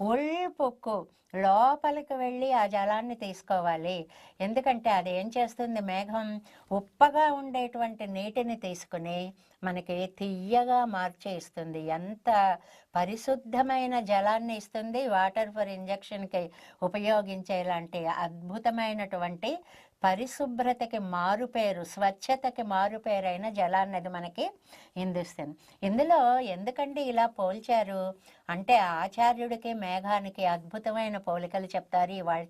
ఉల్పుక్కు లోపలికి వెళ్ళి ఆ జలాన్ని తీసుకోవాలి. ఎందుకంటే అది ఏం చేస్తుంది? మేఘం ఉప్పగా ఉండేటువంటి నీటిని తీసుకుని మనకి తీయగా మార్చి ఇస్తుంది. ఎంత పరిశుద్ధమైన జలాన్ని ఇస్తుంది? వాటర్ ఫర్ ఇంజక్షన్కి ఉపయోగించేలాంటి అద్భుతమైనటువంటి పరిశుభ్రతకి మారుపేరు స్వచ్ఛతకి మారుపేరైన జలాన్నది మనకి ఇందిస్తుంది ఇందులో ఎందుకండి ఇలా పోల్చారు? అంటే ఆచార్యుడికి మేఘానికి అద్భుతమైన పోలికలు చెప్తారు ఇవాళ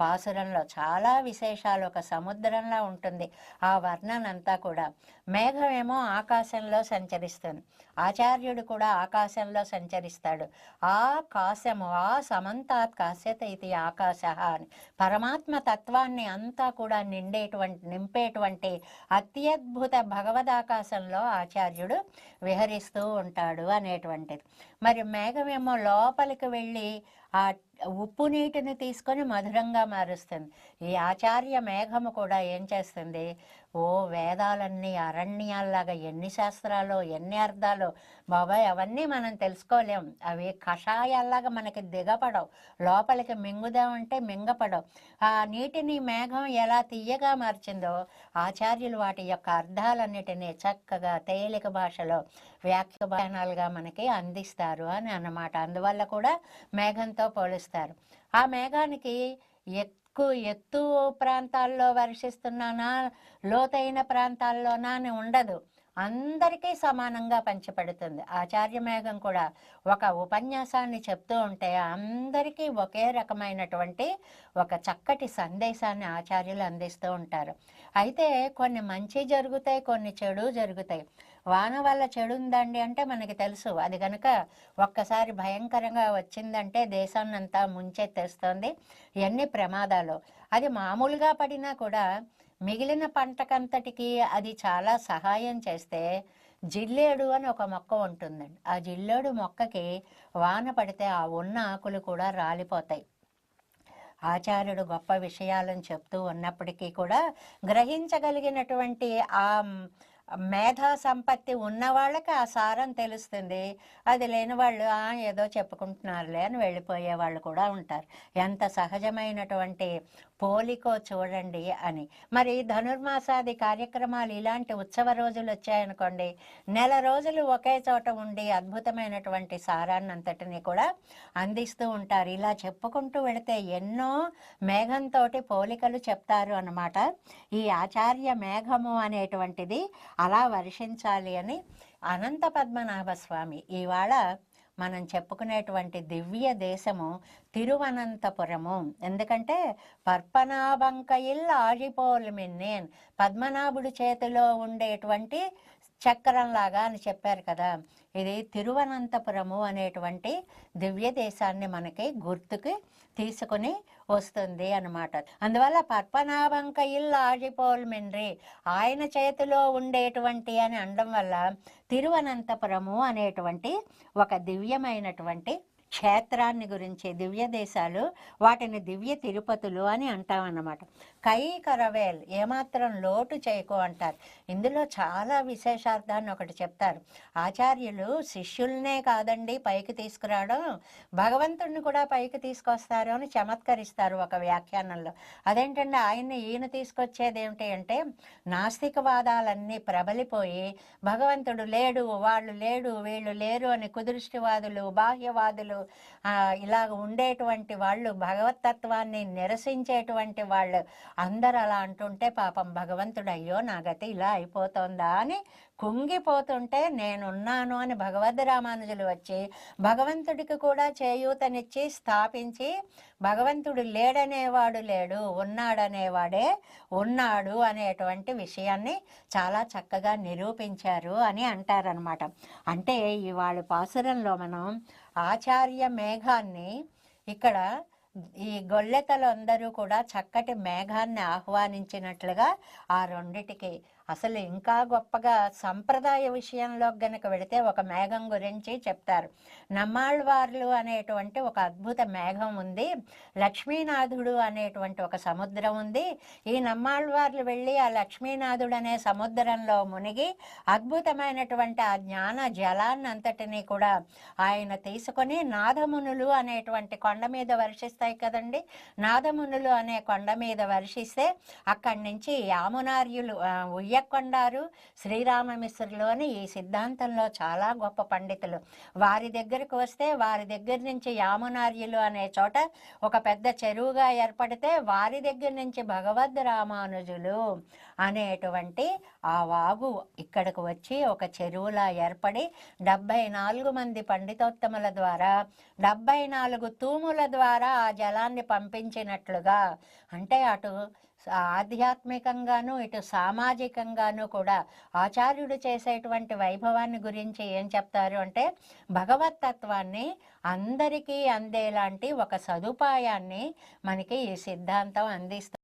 పాసురంలో. చాలా విశేషాలు ఒక సముద్రంలా ఉంటుంది ఆ వర్ణన అంతా కూడా. మేఘమేమో ఆకాశంలో సంచరిస్తుంది. ఆచార్యుడు కూడా ఆకాశంలో సంచరిస్తాడు. ఆ కాశము ఆ సమంతాత్ కాశ్యత ఇది ఆకాశ అని. పరమాత్మ తత్వాన్ని అంతా కూడా కూడా నిండేటువంటి నింపేటువంటి అత్యద్భుత భగవదాకాశంలో ఆచార్యుడు విహరిస్తూ ఉంటాడు అనేటువంటిది. మరి మేఘమేమో లోపలికి వెళ్ళి ఆ ఉప్పు నీటిని తీసుకొని మధురంగా మారుస్తుంది. ఈ ఆచార్య మేఘము కూడా ఏం చేస్తుంది? ఓ వేదాలన్నీ అరణ్యాల్లాగా ఎన్ని శాస్త్రాలు ఎన్ని అర్థాలు బాబాయ్ అవన్నీ మనం తెలుసుకోలేం. అవి కషాయాల్లాగా మనకి దిగపడవు. లోపలికి మింగుదామంటే మింగపడవు. ఆ నీటిని మేఘం ఎలా తీయగా మార్చిందో ఆచార్యులు వాటి యొక్క అర్థాలన్నిటినీ చక్కగా తేలిక భాషలో వ్యాఖ్యానాలుగా మనకి అందిస్తారు అని అన్నమాట. అందువల్ల కూడా మేఘంతో పోలుస్తారు. ఆ మేఘానికి ఎక్కువ ఎత్తు ప్రాంతాల్లో వర్షిస్తున్నానా లోతైన ప్రాంతాల్లోనా అని ఉండదు. అందరికీ సమానంగా పంచిపెడుతుంది. ఆచార్య మేఘం కూడా ఒక ఉపన్యాసాన్ని చెప్తూ ఉంటే అందరికీ ఒకే రకమైనటువంటి ఒక చక్కటి సందేశాన్ని ఆచార్యులు అందిస్తూ ఉంటారు. అయితే కొన్ని మంచి జరుగుతాయి కొన్ని చెడు జరుగుతాయి. వాన వల్ల చెడుందండి అంటే మనకి తెలుసు. అది కనుక ఒక్కసారి భయంకరంగా వచ్చిందంటే దేశాన్నంతా ముంచెత్తేస్తుంది. ఎన్ని ప్రమాదాలు. అది మామూలుగా పడినా కూడా మిగిలిన పంటకంతటికి అది చాలా సహాయం చేస్తే జిల్లేడు అని ఒక మొక్క ఉంటుందండి. ఆ జిల్లేడు మొక్కకి వాన పడితే ఆ ఉన్న ఆకులు కూడా రాలిపోతాయి. ఆచార్యుడు గొప్ప విషయాలను చెప్తూ ఉన్నప్పటికీ కూడా గ్రహించగలిగినటువంటి ఆ మేధా సంపత్తి ఉన్న వాళ్ళకి ఆ సారం తెలుస్తుంది. అది లేని వాళ్ళు ఏదో చెప్పుకుంటున్నారులే అని వెళ్ళిపోయే వాళ్ళు కూడా ఉంటారు. ఎంత సహజమైనటువంటి పోలికో చూడండి అని. మరి ధనుర్మాసాది కార్యక్రమాలు ఇలాంటి ఉత్సవ రోజులు వచ్చాయనుకోండి నెల రోజులు ఒకే చోట ఉండి అద్భుతమైనటువంటి సారాన్ని అంతటిని కూడా అందిస్తూ ఉంటారు. ఇలా చెప్పుకుంటూ వెళితే ఎన్నో మేఘంతో పోలికలు చెప్తారు అన్నమాట. ఈ ఆచార్య మేఘము అనేటువంటిది అలా వర్షించాలి అని అనంత పద్మనాభ స్వామి ఇవాళ మనం చెప్పుకునేటువంటి దివ్య దేశము తిరువనంతపురము. ఎందుకంటే పర్పనాభంకయిల్ ఆజిపోల్మిన్నేన్ పద్మనాభుడి చేతిలో ఉండేటువంటి చక్రంలాగా అని చెప్పారు కదా. ఇది తిరువనంతపురము అనేటువంటి దివ్య దేశాన్ని మనకి గుర్తుకి తీసుకుని వస్తుంది అన్నమాట. అందువల్ల పద్మనాభంక ఇల్లు ఆజిపోల్మిన్రి ఆయన చేతిలో ఉండేటువంటి అని అనడం వల్ల తిరువనంతపురము అనేటువంటి ఒక దివ్యమైనటువంటి క్షేత్రాన్ని గురించి దివ్య దేశాలు వాటిని దివ్య తిరుపతులు అని అంటామన్నమాట. కై కరవేల్ ఏమాత్రం లోటు చేయకు అంటారు. ఇందులో చాలా విశేషార్థాన్ని ఒకటి చెప్తారు. ఆచార్యులు శిష్యుల్నే కాదండి పైకి తీసుకురావడం. భగవంతుడిని కూడా పైకి తీసుకొస్తారు అని చమత్కరిస్తారు ఒక వ్యాఖ్యానంలో. అదేంటంటే ఆయన్ని ఈయన తీసుకొచ్చేది ఏమిటి అంటే నాస్తికవాదాలన్నీ ప్రబలిపోయి భగవంతుడు లేడు వాళ్ళు లేడు వీళ్ళు లేరు అని కుదృష్టివాదులు బాహ్యవాదులు ఆ, ఇలాగ ఉండేటువంటి వాళ్ళు భగవతత్వాన్ని నిరసించేటువంటి వాళ్ళు అందరు అలా అంటుంటే పాపం భగవంతుడు అయ్యో నా గతి ఇలా అయిపోతుందా? అని కుంగిపోతుంటే నేనున్నాను అని భగవద్ రామానుజులు వచ్చి భగవంతుడికి కూడా చేయూతనిచ్చి స్థాపించి భగవంతుడు లేడనేవాడు లేడు ఉన్నాడనేవాడే ఉన్నాడు అనేటువంటి విషయాన్ని చాలా చక్కగా నిరూపించారు అని అంటారనమాట అంటే ఇవాళ పాసురంలో మనం ఆచార్య మేఘాన్ని ఇక్కడ ఈ గొల్లెతలు అందరూ కూడా చక్కటి మేఘాన్ని ఆహ్వానించినట్లుగా ఆ రెండిటికి అసలు ఇంకా గొప్పగా సంప్రదాయ విషయంలో గనక వెళితే ఒక మేఘం గురించి చెప్తారు. నమ్మాళ్వార్లు అనేటువంటి ఒక అద్భుత మేఘం ఉంది. లక్ష్మీనాథుడు అనేటువంటి ఒక సముద్రం ఉంది. ఈ నమ్మాళ్వార్లు వెళ్ళి ఆ లక్ష్మీనాథుడు అనే సముద్రంలో మునిగి అద్భుతమైనటువంటి ఆ జ్ఞాన జలాన్ని అంతటినీ కూడా ఆయన తీసుకొని నాదమునులు అనేటువంటి కొండ మీద వర్షిస్తాయి కదండి. నాదమునులు అనే కొండ మీద వర్షిస్తే అక్కడి నుంచి యామునార్యులు ఉయ్య ఉయ్యకొండారు శ్రీరామమిశ్రులోని ఈ సిద్ధాంతంలో చాలా గొప్ప పండితులు. వారి దగ్గరకు వస్తే వారి దగ్గర నుంచి యామునార్యులు అనే చోట ఒక పెద్ద చెరువుగా ఏర్పడితే వారి దగ్గర నుంచి భగవద్ రామానుజులు అనేటువంటి ఆ వాగు ఇక్కడికి వచ్చి ఒక చెరువులా ఏర్పడి డెబ్బై నాలుగు మంది పండితోత్తముల ద్వారా డెబ్బై నాలుగు తూముల ద్వారా ఆ జలాన్ని పంపించినట్లుగా. అంటే అటు ఆధ్యాత్మికంగాను ఇటు సామాజికంగాను కూడా ఆచార్యుడు చేసేటువంటి వైభవాన్ని గురించి ఏం చెప్తారు అంటే భగవతత్వాన్ని అందరికీ అందేలాంటి ఒక సదుపాయాన్ని మనకి ఈ సిద్ధాంతం అందిస్తుంది